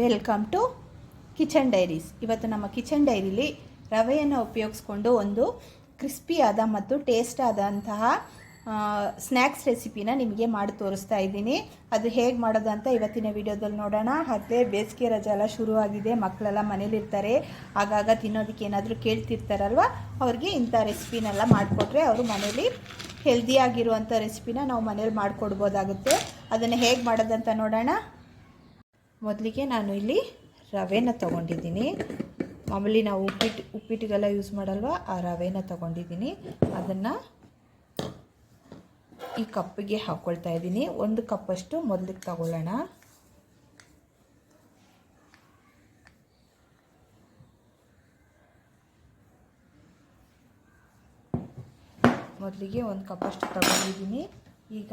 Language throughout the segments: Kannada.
Welcome to kitchen diaries. ಇವತ್ತು ನಮ್ಮ ಕಿಚನ್ ಡೈರಿಲಿ ರವೆಯನ್ನು ಉಪಯೋಗಿಸ್ಕೊಂಡು ಒಂದು ಕ್ರಿಸ್ಪಿಯಾದ ಮತ್ತು ಟೇಸ್ಟ್ ಆದಂತಹ ಸ್ನ್ಯಾಕ್ಸ್ ರೆಸಿಪಿನ ನಿಮಗೆ ಮಾಡಿ ತೋರಿಸ್ತಾ ಇದ್ದೀನಿ. ಅದು ಹೇಗೆ ಮಾಡೋದು ಅಂತ ಇವತ್ತಿನ ವಿಡಿಯೋದಲ್ಲಿ ನೋಡೋಣ. ಅದೇ ಬೇಸಿಗೆ ರಜೆ ಎಲ್ಲ ಶುರುವಾಗಿದೆ. ಮಕ್ಕಳೆಲ್ಲ ಮನೇಲಿರ್ತಾರೆ. ಆಗಾಗ ತಿನ್ನೋದಕ್ಕೆ ಏನಾದರೂ ಕೇಳ್ತಿರ್ತಾರಲ್ವ? ಅವ್ರಿಗೆ ಇಂಥ ರೆಸಿಪಿನೆಲ್ಲ ಮಾಡಿಕೊಟ್ರೆ ಅವರು ಮನೇಲಿ ಹೆಲ್ದಿಯಾಗಿರುವಂಥ ರೆಸಿಪಿನ ನಾವು ಮನೇಲಿ ಮಾಡಿಕೊಡ್ಬೋದಾಗುತ್ತೆ. ಅದನ್ನು ಹೇಗೆ ಮಾಡೋದಂತ ನೋಡೋಣ. ಮೊದಲಿಗೆ ನಾನು ಇಲ್ಲಿ ರವೆನ ತಗೊಂಡಿದ್ದೀನಿ. ಮಾಮೂಲಿ ನಾವು ಉಪ್ಪಿಟ್ಟು ಉಪ್ಪಿಟ್ಟಿಗೆಲ್ಲ ಯೂಸ್ ಮಾಡಲ್ವ, ಆ ರವೆನ ತಗೊಂಡಿದ್ದೀನಿ. ಅದನ್ನು ಈ ಕಪ್ಪಿಗೆ ಹಾಕ್ಕೊಳ್ತಾ ಇದ್ದೀನಿ. ಒಂದು ಕಪ್ಪಷ್ಟು ಮೊದಲಿಗೆ ತಗೊಳ್ಳೋಣ. ಮೊದಲಿಗೆ ಒಂದು ಕಪ್ಪಷ್ಟು ತಗೊಂಡಿದ್ದೀನಿ. ಈಗ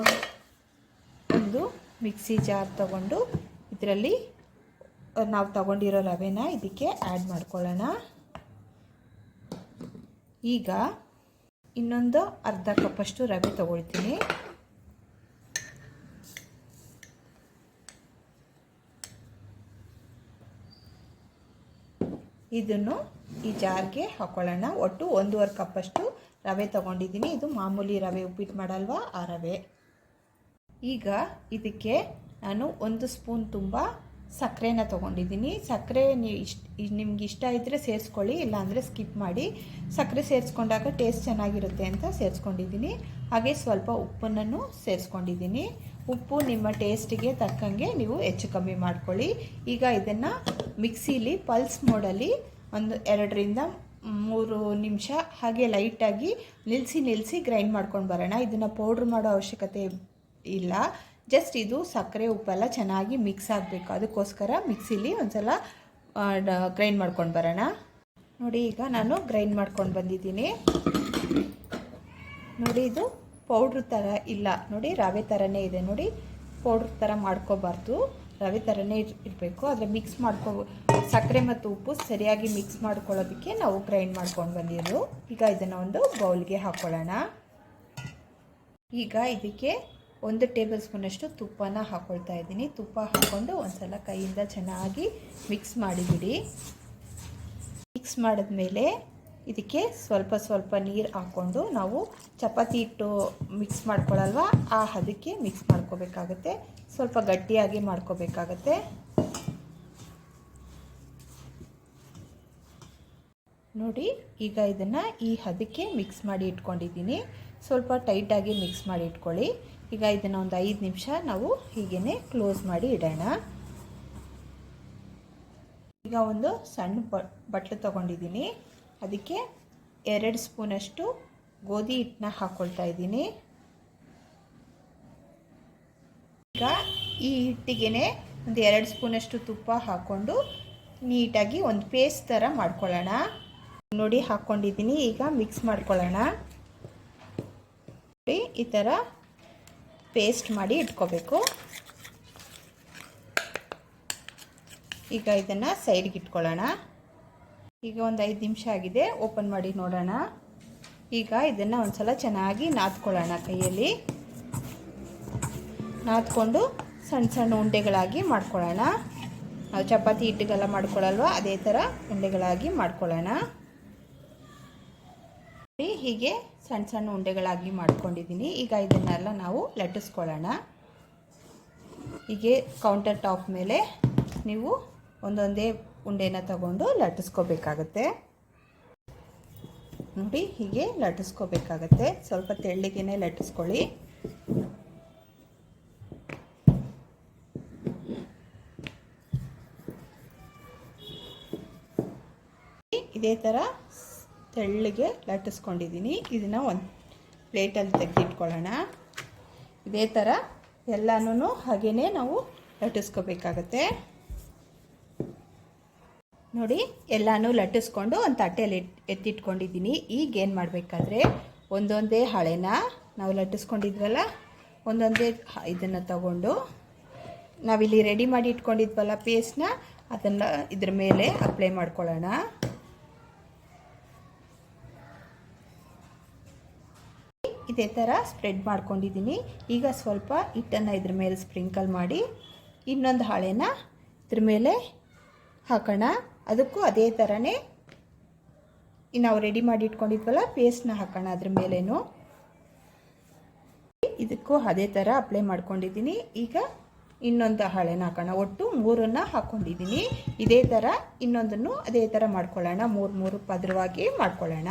ಒಂದು ಮಿಕ್ಸಿ ಜಾರ್ ತಗೊಂಡು ಇದರಲ್ಲಿ ನಾವು ತಗೊಂಡಿರೋ ರವೆನ ಇದಕ್ಕೆ ಆ್ಯಡ್ ಮಾಡ್ಕೊಳ್ಳೋಣ. ಈಗ ಇನ್ನೊಂದು ಅರ್ಧ ಕಪ್ಪಷ್ಟು ರವೆ ತಗೊಳ್ತೀನಿ. ಇದನ್ನು ಈ ಜಾರ್ಗೆ ಹಾಕೊಳ್ಳೋಣ. ಒಟ್ಟು ಒಂದೂವರೆ ಕಪ್ಪಷ್ಟು ರವೆ ತಗೊಂಡಿದ್ದೀನಿ. ಇದು ಮಾಮೂಲಿ ರವೆ ಉಪ್ಪಿಟ್ಟು ಮಾಡಲ್ವಾ? ಆ ರವೆ. ಈಗ ಇದಕ್ಕೆ ನಾನು ಒಂದು ಸ್ಪೂನ್ ತುಂಬ ಸಕ್ಕರೆನ ತೊಗೊಂಡಿದ್ದೀನಿ. ಸಕ್ಕರೆ ಇಷ್ಟ ನಿಮ್ಗೆ ಇಷ್ಟ ಇದ್ದರೆ ಸೇರಿಸ್ಕೊಳ್ಳಿ, ಇಲ್ಲಾಂದರೆ ಸ್ಕಿಪ್ ಮಾಡಿ. ಸಕ್ಕರೆ ಸೇರಿಸ್ಕೊಂಡಾಗ ಟೇಸ್ಟ್ ಚೆನ್ನಾಗಿರುತ್ತೆ ಅಂತ ಸೇರಿಸ್ಕೊಂಡಿದ್ದೀನಿ. ಹಾಗೆ ಸ್ವಲ್ಪ ಉಪ್ಪನ್ನು ಸೇರಿಸ್ಕೊಂಡಿದ್ದೀನಿ. ಉಪ್ಪು ನಿಮ್ಮ ಟೇಸ್ಟಿಗೆ ತಕ್ಕಂಗೆ ನೀವು ಹೆಚ್ಚು ಕಮ್ಮಿ ಮಾಡ್ಕೊಳ್ಳಿ. ಈಗ ಇದನ್ನು ಮಿಕ್ಸಿಲಿ, ಪಲ್ಸ್ ಮೋಡಲ್ಲಿ ಒಂದು ಎರಡರಿಂದ ಮೂರು ನಿಮಿಷ ಹಾಗೆ ಲೈಟಾಗಿ ನಿಲ್ಲಿಸಿ ನಿಲ್ಲಿಸಿ ಗ್ರೈಂಡ್ ಮಾಡ್ಕೊಂಡು ಬರೋಣ. ಇದನ್ನು ಪೌಡ್ರ್ ಮಾಡೋ ಅವಶ್ಯಕತೆ ಇಲ್ಲ. ಜಸ್ಟ್ ಇದು ಸಕ್ಕರೆ ಉಪ್ಪೆಲ್ಲ ಚೆನ್ನಾಗಿ ಮಿಕ್ಸ್ ಆಗಬೇಕು. ಅದಕ್ಕೋಸ್ಕರ ಮಿಕ್ಸಿಲಿ ಒಂದ್ಸಲ ಗ್ರೈಂಡ್ ಮಾಡ್ಕೊಂಡು ಬರೋಣ. ನೋಡಿ, ಈಗ ನಾನು ಗ್ರೈಂಡ್ ಮಾಡ್ಕೊಂಡು ಬಂದಿದ್ದೀನಿ. ನೋಡಿ, ಇದು ಪೌಡ್ರ್ ಥರ ಇಲ್ಲ. ನೋಡಿ, ರವೆ ಥರನೇ ಇದೆ. ನೋಡಿ ಪೌಡ್ರ್ ಥರ ಮಾಡ್ಕೋಬಾರ್ದು. ರವೆ ಥರನೇ ಇರಬೇಕು. ಆದರೆ ಮಿಕ್ಸ್ ಮಾಡ್ಕೊ, ಸಕ್ಕರೆ ಮತ್ತು ಉಪ್ಪು ಸರಿಯಾಗಿ ಮಿಕ್ಸ್ ಮಾಡ್ಕೊಳ್ಳೋದಕ್ಕೆ ನಾವು ಗ್ರೈಂಡ್ ಮಾಡ್ಕೊಂಡು ಬಂದಿದ್ದು ಈಗ ಇದನ್ನು ಒಂದು ಬೌಲ್ಗೆ ಹಾಕ್ಕೊಳ್ಳೋಣ ಈಗ ಇದಕ್ಕೆ ಒಂದು ಟೇಬಲ್ ಸ್ಪೂನಷ್ಟು ತುಪ್ಪನ ಹಾಕ್ಕೊಳ್ತಾ ಇದ್ದೀನಿ. ತುಪ್ಪ ಹಾಕ್ಕೊಂಡು ಒಂದ್ಸಲ ಕೈಯಿಂದ ಚೆನ್ನಾಗಿ ಮಿಕ್ಸ್ ಮಾಡಿಬಿಡಿ. ಮಿಕ್ಸ್ ಮಾಡಿದ್ಮೇಲೆ ಇದಕ್ಕೆ ಸ್ವಲ್ಪ ಸ್ವಲ್ಪ ನೀರು ಹಾಕ್ಕೊಂಡು ನಾವು ಚಪಾತಿ ಹಿಟ್ಟು ಮಿಕ್ಸ್ ಮಾಡ್ಕೊಳ್ಳಲ್ವ ಆ ಹದಕ್ಕೆ ಮಿಕ್ಸ್ ಮಾಡ್ಕೋಬೇಕಾಗತ್ತೆ. ಸ್ವಲ್ಪ ಗಟ್ಟಿಯಾಗಿ ಮಾಡ್ಕೋಬೇಕಾಗತ್ತೆ. ನೋಡಿ, ಈಗ ಇದನ್ನು ಈ ಹದಕ್ಕೆ ಮಿಕ್ಸ್ ಮಾಡಿ ಇಟ್ಕೊಂಡಿದ್ದೀನಿ. ಸ್ವಲ್ಪ ಟೈಟಾಗಿ ಮಿಕ್ಸ್ ಮಾಡಿ ಇಟ್ಕೊಳ್ಳಿ. ಈಗ ಇದನ್ನು ಒಂದು ಐದು ನಿಮಿಷ ನಾವು ಹೀಗೇ ಕ್ಲೋಸ್ ಮಾಡಿ ಇಡೋಣ. ಈಗ ಒಂದು ಸಣ್ಣ ಬಟ್ಲು ತೊಗೊಂಡಿದ್ದೀನಿ. ಅದಕ್ಕೆ ಎರಡು ಸ್ಪೂನಷ್ಟು ಗೋಧಿ ಹಿಟ್ಟನ್ನ ಹಾಕ್ಕೊಳ್ತಾ ಇದ್ದೀನಿ. ಈಗ ಈ ಹಿಟ್ಟಿಗೆ ಒಂದು ಎರಡು ಸ್ಪೂನಷ್ಟು ತುಪ್ಪ ಹಾಕ್ಕೊಂಡು ನೀಟಾಗಿ ಒಂದು ಪೇಸ್ಟ್ ಥರ ಮಾಡ್ಕೊಳ್ಳೋಣ. ನೋಡಿ ಹಾಕ್ಕೊಂಡಿದ್ದೀನಿ, ಈಗ ಮಿಕ್ಸ್ ಮಾಡ್ಕೊಳ್ಳೋಣ. ಈ ಥರ ಪೇಸ್ಟ್ ಮಾಡಿ ಇಟ್ಕೋಬೇಕು. ಈಗ ಇದನ್ನು ಸೈಡ್ಗೆ ಇಟ್ಕೊಳ್ಳೋಣ. ಈಗ ಒಂದು ಐದು ನಿಮಿಷ ಆಗಿದೆ, ಓಪನ್ ಮಾಡಿ ನೋಡೋಣ. ಈಗ ಇದನ್ನು ಒಂದು ಸಲ ಚೆನ್ನಾಗಿ ನಾದ್ಕೊಳ್ಳೋಣ ಕೈಯಲ್ಲಿ. ನಾದ್ಕೊಂಡು ಸಣ್ಣ ಸಣ್ಣ ಉಂಡೆಗಳಾಗಿ ಮಾಡ್ಕೊಳ್ಳೋಣ. ನಾವು ಚಪಾತಿ ಹಿಟ್ಟಿಗೆಲ್ಲ ಮಾಡ್ಕೊಳ್ಳಲ್ವ ಅದೇ ಥರ ಉಂಡೆಗಳಾಗಿ ಮಾಡ್ಕೊಳ್ಳೋಣ. ಹೀಗೆ ಸಣ್ಣ ಸಣ್ಣ ಉಂಡೆಗಳಾಗಿ ಮಾಡ್ಕೊಂಡಿದ್ದೀನಿ. ಈಗ ಇದನ್ನೆಲ್ಲ ನಾವು ಲಟ್ಟಿಸ್ಕೊಳ್ಳೋಣ. ಹೀಗೆ ಕೌಂಟರ್ ಟಾಪ್ ಮೇಲೆ ನೀವು ಒಂದೊಂದೇ ಉಂಡೆನ ತಗೊಂಡು ಲಟ್ಟಿಸ್ಕೋಬೇಕಾಗತ್ತೆ. ನೋಡಿ, ಹೀಗೆ ಲಟ್ಟಿಸ್ಕೋಬೇಕಾಗತ್ತೆ. ಸ್ವಲ್ಪ ತೆಳ್ಳಿಗೆನೆ ಲಟ್ಟಿಸ್ಕೊಳ್ಳಿ. ಇದೇ ಥರ ತೆಳ್ಳಗೆ ಲಟ್ಟಿಸ್ಕೊಂಡಿದ್ದೀನಿ. ಇದನ್ನು ಒಂದು ಪ್ಲೇಟಲ್ಲಿ ತೆಗೆದಿಟ್ಕೊಳ್ಳೋಣ. ಇದೇ ಥರ ಎಲ್ಲನೂ ಹಾಗೇ ನಾವು ಲಟ್ಟಿಸ್ಕೋಬೇಕಾಗತ್ತೆ. ನೋಡಿ, ಎಲ್ಲನೂ ಲಟ್ಟಿಸ್ಕೊಂಡು ಒಂದು ತಟ್ಟೆಯಲ್ಲಿ ಎತ್ತಿಟ್ಕೊಂಡಿದ್ದೀನಿ. ಈಗ ಏನು ಮಾಡಬೇಕಾದ್ರೆ, ಒಂದೊಂದೇ ಹಳೆನ ನಾವು ಲಟ್ಟಿಸ್ಕೊಂಡಿದ್ವಲ್ಲ, ಒಂದೊಂದೇ ಇದನ್ನು ತಗೊಂಡು ನಾವಿಲ್ಲಿ ರೆಡಿ ಮಾಡಿ ಇಟ್ಕೊಂಡಿದ್ವಲ್ಲ ಪೇಸ್ಟ್ನ ಅದನ್ನು ಇದ್ರ ಮೇಲೆ ಅಪ್ಲೈ ಮಾಡ್ಕೊಳ್ಳೋಣ. ಇದೇ ಥರ ಸ್ಪ್ರೆಡ್ ಮಾಡ್ಕೊಂಡಿದ್ದೀನಿ. ಈಗ ಸ್ವಲ್ಪ ಹಿಟ್ಟನ್ನು ಇದ್ರ ಮೇಲೆ ಸ್ಪ್ರಿಂಕಲ್ ಮಾಡಿ ಇನ್ನೊಂದು ಹಾಳೆನ ಇದ್ರ ಮೇಲೆ ಹಾಕೋಣ. ಅದಕ್ಕೂ ಅದೇ ಥರನೇ ನಾವು ರೆಡಿ ಮಾಡಿ ಇಟ್ಕೊಂಡಿದ್ವಲ್ಲ ಪೇಸ್ಟ್ನ ಹಾಕೋಣ ಅದ್ರ ಮೇಲೇನು. ಇದಕ್ಕೂ ಅದೇ ಥರ ಅಪ್ಲೈ ಮಾಡ್ಕೊಂಡಿದ್ದೀನಿ. ಈಗ ಇನ್ನೊಂದು ಹಾಳೆನ ಹಾಕೋಣ. ಒಟ್ಟು ಮೂರನ್ನು ಹಾಕ್ಕೊಂಡಿದ್ದೀನಿ ಇದೇ ಥರ ಇನ್ನೊಂದನ್ನು ಅದೇ ಥರ ಮಾಡ್ಕೊಳ್ಳೋಣ. ಮೂರು ಮೂರು, ಪದರವಾಗಿ ಮಾಡ್ಕೊಳ್ಳೋಣ.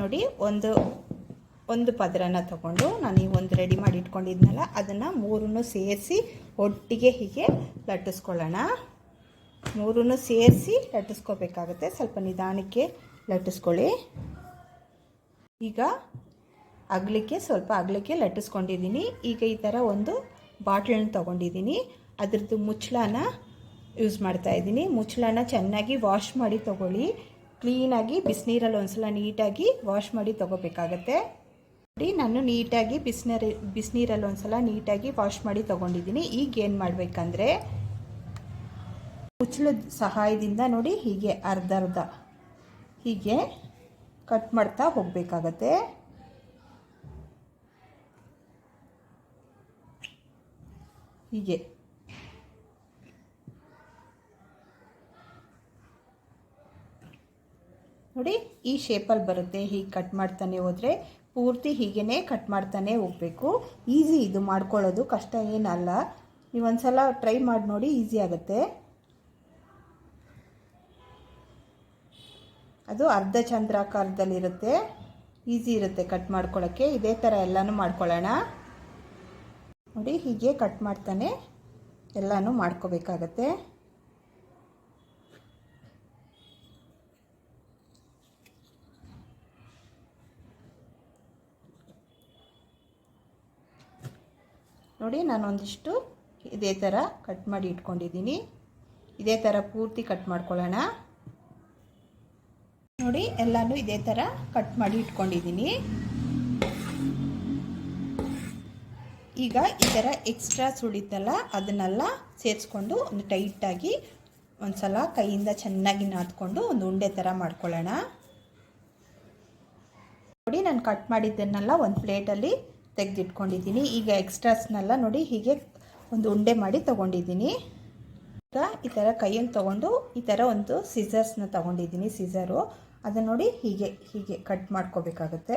ನೋಡಿ, ಒಂದು ಒಂದು ಪದರನ ತಗೊಂಡು ನಾನು ಈ ಒಂದು ರೆಡಿ ಮಾಡಿ ಇಟ್ಕೊಂಡಿದ್ನಲ್ಲ, ಅದನ್ನು ಮೂರನ್ನು ಸೇರಿಸಿ ಒಟ್ಟಿಗೆ ಹೀಗೆ ಲಟ್ಟಿಸ್ಕೊಳ್ಳೋಣ. ಮೂರನ್ನು ಸೇರಿಸಿ ಲಟ್ಟಿಸ್ಕೋಬೇಕಾಗುತ್ತೆ. ಸ್ವಲ್ಪ ನಿಧಾನಕ್ಕೆ ಲಟ್ಟಿಸ್ಕೊಳ್ಳಿ. ಈಗ ಅಗಲಿಕ್ಕೆ, ಸ್ವಲ್ಪ ಅಗಲಿಕ್ಕೆ ಲಟ್ಟಿಸ್ಕೊಂಡಿದ್ದೀನಿ. ಈಗ ಈ ಥರ ಒಂದು ಬಾಟ್ಲನ್ನು ತೊಗೊಂಡಿದ್ದೀನಿ. ಅದರದ್ದು ಮುಚ್ಚಳನ ಯೂಸ್ ಮಾಡ್ತಾ ಇದ್ದೀನಿ. ಮುಚ್ಚಳನ ಚೆನ್ನಾಗಿ ವಾಶ್ ಮಾಡಿ ತೊಗೊಳ್ಳಿ. ಕ್ಲೀನಾಗಿ ಬಿಸಿನೀರಲ್ಲಿ ಒಂದ್ಸಲ ನೀಟಾಗಿ ವಾಶ್ ಮಾಡಿ ತೊಗೋಬೇಕಾಗತ್ತೆ. ನೋಡಿ, ನಾನು ನೀಟಾಗಿ ಬಿಸಿನೀರು, ಬಿಸಿನೀರಲ್ಲಿ ಒಂದ್ಸಲ ನೀಟಾಗಿ ವಾಶ್ ಮಾಡಿ ತೊಗೊಂಡಿದ್ದೀನಿ. ಈಗ ಏನು ಮಾಡಬೇಕಂದ್ರೆ, ಮುಚ್ಚಳದ ಸಹಾಯದಿಂದ ನೋಡಿ, ಹೀಗೆ ಅರ್ಧ ಅರ್ಧ ಹೀಗೆ ಕಟ್ ಮಾಡ್ತಾ ಹೋಗಬೇಕಾಗತ್ತೆ. ಹೀಗೆ ನೋಡಿ, ಈ ಶೇಪಲ್ಲಿ ಬರುತ್ತೆ. ಹೀಗೆ ಕಟ್ ಮಾಡ್ತಾನೆ ಹೋದರೆ ಪೂರ್ತಿ ಹೀಗೇ ಕಟ್ ಮಾಡ್ತಾನೆ ಹೋಗಬೇಕು. ಈಸಿ ಇದು ಮಾಡ್ಕೊಳ್ಳೋದು, ಕಷ್ಟ ಏನಲ್ಲ. ನೀವು ಒಂದ್ಸಲ ಟ್ರೈ ಮಾಡಿ ನೋಡಿ ಈಸಿ ಆಗುತ್ತೆ. ಅದು ಅರ್ಧ ಚಂದ್ರಾಕಾರದಲ್ಲಿರುತ್ತೆ. ಈಸಿ ಇರುತ್ತೆ ಕಟ್ ಮಾಡ್ಕೊಳ್ಳೋಕ್ಕೆ. ಇದೇ ಥರ ಎಲ್ಲನೂ ಮಾಡ್ಕೊಳ್ಳೋಣ. ನೋಡಿ, ಹೀಗೆ ಕಟ್ ಮಾಡ್ತಾನೆ. ಎಲ್ಲನೂ ಮಾಡ್ಕೋಬೇಕಾಗತ್ತೆ. ನೋಡಿ ನಾನೊಂದಿಷ್ಟು ಇದೇ ಥರ ಕಟ್ ಮಾಡಿ ಇಟ್ಕೊಂಡಿದ್ದೀನಿ. ಇದೇ ಥರ ಪೂರ್ತಿ ಕಟ್ ಮಾಡ್ಕೊಳ್ಳೋಣ. ನೋಡಿ ಎಲ್ಲನೂ ಇದೇ ಥರ ಕಟ್ ಮಾಡಿ ಇಟ್ಕೊಂಡಿದ್ದೀನಿ. ಈಗ ಈ ಥರ ಎಕ್ಸ್ಟ್ರಾ ಸುಳಿತಲ್ಲ ಅದನ್ನೆಲ್ಲ ಸೇರಿಸ್ಕೊಂಡು ಒಂದು ಟೈಟಾಗಿ ಒಂದು ಸಲ ಕೈಯಿಂದ ಚೆನ್ನಾಗಿ ನಾದ್ಕೊಂಡು ಒಂದು ಉಂಡೆ ಥರ ಮಾಡ್ಕೊಳ್ಳೋಣ. ನೋಡಿ ನಾನು ಕಟ್ ಮಾಡಿದ್ದನ್ನೆಲ್ಲ ಒಂದು ಪ್ಲೇಟಲ್ಲಿ ತೆಗೆದಿಟ್ಕೊಂಡಿದ್ದೀನಿ. ಈಗ ಎಕ್ಸ್ಟ್ರಾಸ್ನೆಲ್ಲ ನೋಡಿ ಹೀಗೆ ಒಂದು ಉಂಡೆ ಮಾಡಿ ತೊಗೊಂಡಿದ್ದೀನಿ. ಈಗ ಈ ಥರ ಕೈಯಲ್ಲಿ ತೊಗೊಂಡು ಈ ಥರ ಒಂದು ಸಿಸರ್ಸ್ನ ತೊಗೊಂಡಿದ್ದೀನಿ ಸಿಸರು ಅದನ್ನು ನೋಡಿ ಹೀಗೆ ಹೀಗೆ ಕಟ್ ಮಾಡ್ಕೋಬೇಕಾಗುತ್ತೆ.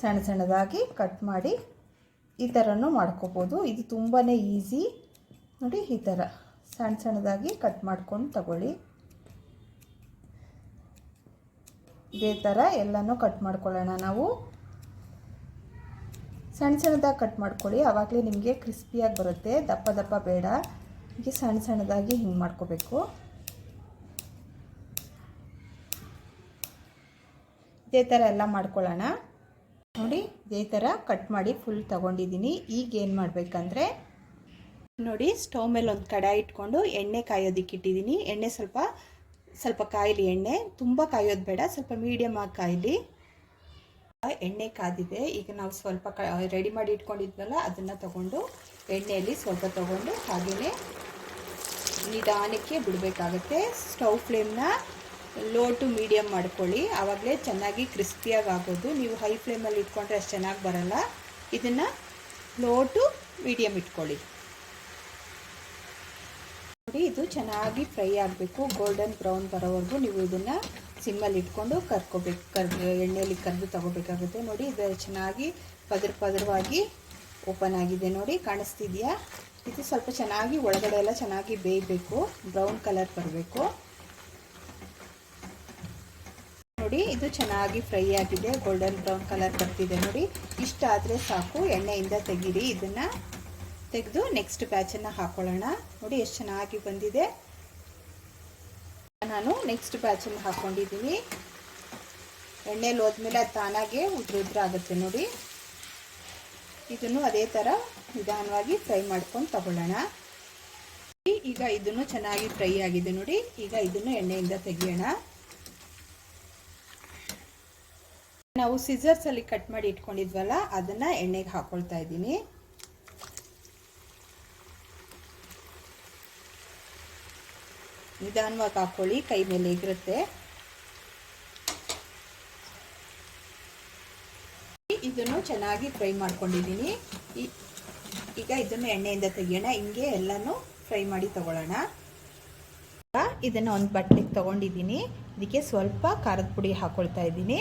ಸಣ್ಣ ಸಣ್ಣದಾಗಿ ಕಟ್ ಮಾಡಿ ಈ ಥರನೂ ಮಾಡ್ಕೋಬೋದು. ಇದು ತುಂಬಾ ಈಸಿ ನೋಡಿ ಈ ಥರ ಸಣ್ಣ ಸಣ್ಣದಾಗಿ ಕಟ್ ಮಾಡ್ಕೊಂಡು ತಗೊಳ್ಳಿ. ಇದೇ ಥರ ಎಲ್ಲನೂ ಕಟ್ ಮಾಡ್ಕೊಳ್ಳೋಣ ನಾವು. ಸಣ್ಣ ಸಣ್ಣದಾಗಿ ಕಟ್ ಮಾಡ್ಕೊಳ್ಳಿ. ಆವಾಗಲೇ ನಿಮಗೆ ಕ್ರಿಸ್ಪಿಯಾಗಿ ಬರುತ್ತೆ. ದಪ್ಪ ದಪ್ಪ ಬೇಡ. ಹೀಗೆ ಸಣ್ಣ ಸಣ್ಣದಾಗಿ ಹಿಂಗೆ ಮಾಡ್ಕೋಬೇಕು. ಇದೇ ಥರ ಎಲ್ಲ ಮಾಡ್ಕೊಳ್ಳೋಣ. ನೋಡಿ, ಇದೇ ಥರ ಕಟ್ ಮಾಡಿ ಫುಲ್ ತಗೊಂಡಿದ್ದೀನಿ. ಈಗ ಏನು ಮಾಡಬೇಕಂದ್ರೆ, ನೋಡಿ, ಸ್ಟವ್ ಮೇಲೆ ಒಂದು ಕಡಾಯಿ ಇಟ್ಕೊಂಡು ಎಣ್ಣೆ ಕಾಯೋದಿಕ್ಕೆ ಇಟ್ಟಿದ್ದೀನಿ. ಎಣ್ಣೆ ಸ್ವಲ್ಪ ಸ್ವಲ್ಪ ಕಾಯಲಿ ಎಣ್ಣೆ. ತುಂಬ ಕಾಯೋದು ಬೇಡ, ಸ್ವಲ್ಪ ಮೀಡಿಯಮ್ ಆಗಿ ಕಾಯಲಿ. ಎಣ್ಣೆ ಕಾದಿದೆ. ಈಗ ನಾವು ಸ್ವಲ್ಪ ರೆಡಿ ಮಾಡಿ ಇಟ್ಕೊಂಡಿದ್ವಲ್ಲ, ಅದನ್ನು ತಗೊಂಡು ಎಣ್ಣೆಯಲ್ಲಿ ಸ್ವಲ್ಪ ತಗೊಂಡು ಹಾಗೆಯೇ ನಿಧಾನಕ್ಕೆ ಬಿಡಬೇಕಾಗತ್ತೆ. ಸ್ಟವ್ ಫ್ಲೇಮ್ನ ಲೋ ಟು ಮೀಡಿಯಮ್ ಮಾಡ್ಕೊಳ್ಳಿ. ಆವಾಗಲೇ ಚೆನ್ನಾಗಿ ಕ್ರಿಸ್ಪಿಯಾಗಿ ಆಗೋದು ನೀವು ಹೈ ಫ್ಲೇಮಲ್ಲಿ ಇಟ್ಕೊಂಡ್ರೆ ಅಷ್ಟು ಚೆನ್ನಾಗಿ ಬರಲ್ಲ. ಇದನ್ನು ಲೋ ಟು ಮೀಡಿಯಮ್ ಇಟ್ಕೊಳ್ಳಿ. ನೋಡಿ, ಇದು ಚೆನ್ನಾಗಿ ಫ್ರೈ ಆಗಬೇಕು. ಗೋಲ್ಡನ್ ಬ್ರೌನ್ ಬರೋವರೆಗೂ ನೀವು ಇದನ್ನು ಸಿಮ್ಮಲ್ಲಿ ಇಟ್ಕೊಂಡು ಕರ್ಕೋಬೇಕು, ಕರ್ದು ಎಣ್ಣೆಯಲ್ಲಿ ಕರೆದು ತಗೋಬೇಕಾಗುತ್ತೆ. ನೋಡಿ, ಇದು ಚೆನ್ನಾಗಿ ಪದರ ಪದರವಾಗಿ ಓಪನ್ ಆಗಿದೆ ನೋಡಿ, ಕಾಣಿಸ್ತಿದೆಯಾ? ಇದು ಸ್ವಲ್ಪ ಚೆನ್ನಾಗಿ ಒಳಗಡೆ ಎಲ್ಲ ಚೆನ್ನಾಗಿ ಬೇಯಬೇಕು, ಬ್ರೌನ್ ಕಲರ್ ಬರಬೇಕು. ನೋಡಿ, ಇದು ಚೆನ್ನಾಗಿ ಫ್ರೈ ಆಗಿದೆ, ಗೋಲ್ಡನ್ ಬ್ರೌನ್ ಕಲರ್ ಬರ್ತಿದೆ ನೋಡಿ. ಇಷ್ಟ ಆದರೆ ಸಾಕು, ಎಣ್ಣೆಯಿಂದ ತೆಗೀರಿ. ಇದನ್ನು ತೆಗೆದು ನೆಕ್ಸ್ಟ್ ಬ್ಯಾಚನ್ನು ಹಾಕೊಳ್ಳೋಣ. ನೋಡಿ, ಎಷ್ಟು ಚೆನ್ನಾಗಿ ಬಂದಿದೆ. ನಾನು ನೆಕ್ಸ್ಟ್ ಬ್ಯಾಚನ್ನು ಹಾಕ್ಕೊಂಡಿದ್ದೀನಿ ಎಣ್ಣೆಲಿ ಹೋದ್ಮೇಲೆ ಅದು ತಾನಾಗೆ ಉದ್ರ ಉದ್ರ ಆಗುತ್ತೆ ನೋಡಿ. ಇದನ್ನು ಅದೇ ಥರ ನಿಧಾನವಾಗಿ ಫ್ರೈ ಮಾಡ್ಕೊಂಡು ತಗೊಳ್ಳೋಣ. ಈಗ ಇದನ್ನು ಚೆನ್ನಾಗಿ ಫ್ರೈ ಆಗಿದೆ ನೋಡಿ. ಈಗ ಇದನ್ನು ಎಣ್ಣೆಯಿಂದ ತೆಗಿಯೋಣ. ನಾವು ಸಿಸರ್ಸಲ್ಲಿ ಕಟ್ ಮಾಡಿ ಇಟ್ಕೊಂಡಿದ್ವಲ್ಲ, ಅದನ್ನು ಎಣ್ಣೆಗೆ ಹಾಕ್ಕೊಳ್ತಾ ಇದ್ದೀನಿ. ನಿಧಾನವಾಗಿ ಹಾಕ್ಕೊಳ್ಳಿ ಕೈ ಮೇಲೆ ಎಗರುತ್ತೆ ಇದನ್ನು ಚೆನ್ನಾಗಿ ಫ್ರೈ ಮಾಡ್ಕೊಂಡಿದ್ದೀನಿ. ಈಗ ಇದನ್ನು ಎಣ್ಣೆಯಿಂದ ತೆಗಿಯೋಣ. ಹಿಂಗೆ ಎಲ್ಲನೂ ಫ್ರೈ ಮಾಡಿ ತಗೊಳ್ಳೋಣ. ಇದನ್ನು ಒಂದು ಬಟ್ಟೆಗೆ ತಗೊಂಡಿದ್ದೀನಿ. ಇದಕ್ಕೆ ಸ್ವಲ್ಪ ಖಾರದ ಪುಡಿ ಹಾಕ್ಕೊಳ್ತಾ ಇದ್ದೀನಿ.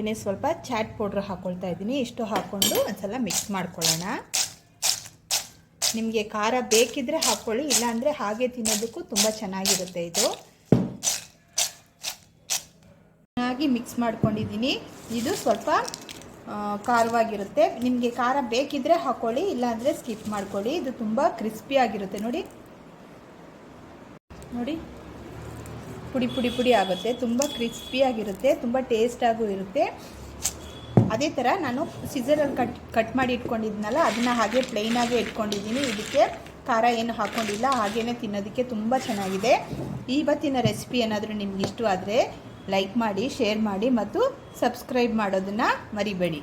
ಇನ್ನೇ ಸ್ವಲ್ಪ ಚಾಟ್ ಪೌಡ್ರ್ ಹಾಕ್ಕೊಳ್ತಾ ಇದ್ದೀನಿ. ಇಷ್ಟು ಹಾಕ್ಕೊಂಡು ಒಂದ್ಸಲ ಮಿಕ್ಸ್ ಮಾಡ್ಕೊಳ್ಳೋಣ. ನಿಮಗೆ ಖಾರ ಬೇಕಿದ್ರೆ ಹಾಕ್ಕೊಳ್ಳಿ ಇಲ್ಲಾಂದರೆ ಹಾಗೆ ತಿನ್ನೋದಕ್ಕೂ ತುಂಬ ಚೆನ್ನಾಗಿರುತ್ತೆ ಇದು. ಚೆನ್ನಾಗಿ ಮಿಕ್ಸ್ ಮಾಡ್ಕೊಂಡಿದ್ದೀನಿ. ಇದು ಸ್ವಲ್ಪ ಖಾರವಾಗಿರುತ್ತೆ. ನಿಮಗೆ ಖಾರ ಬೇಕಿದ್ರೆ ಹಾಕ್ಕೊಳ್ಳಿ ಇಲ್ಲಾಂದರೆ ಸ್ಕಿಪ್ ಮಾಡ್ಕೊಳ್ಳಿ. ಇದು ತುಂಬ ಕ್ರಿಸ್ಪಿ ಆಗಿರುತ್ತೆ. ನೋಡಿ. ನೋಡಿ. ಪುಡಿ ಪುಡಿ ಪುಡಿ ಆಗುತ್ತೆ. ತುಂಬ ಕ್ರಿಸ್ಪಿಯಾಗಿರುತ್ತೆ ತುಂಬ ಟೇಸ್ಟಾಗೂ ಇರುತ್ತೆ. ಅದೇ ಥರ ನಾನು ಸಿಸರಲ್ಲಿ ಕಟ್ ಕಟ್ ಮಾಡಿ ಇಟ್ಕೊಂಡಿದ್ನಲ್ಲ, ಅದನ್ನು ಹಾಗೆ ಪ್ಲೈನಾಗೆ ಇಟ್ಕೊಂಡಿದ್ದೀನಿ. ಇದಕ್ಕೆ ಖಾರ ಏನು ಹಾಕ್ಕೊಂಡಿಲ್ಲ ಹಾಗೇ ತಿನ್ನೋದಕ್ಕೆ ತುಂಬ ಚೆನ್ನಾಗಿದೆ. ಇವತ್ತಿನ ರೆಸಿಪಿ ಏನಾದರೂ ನಿಮ್ಗೆ ಇಷ್ಟವಾದರೆ ಲೈಕ್ ಮಾಡಿ ಶೇರ್ ಮಾಡಿ, ಮತ್ತು ಸಬ್ಸ್ಕ್ರೈಬ್ ಮಾಡೋದನ್ನು ಮರಿಬೇಡಿ.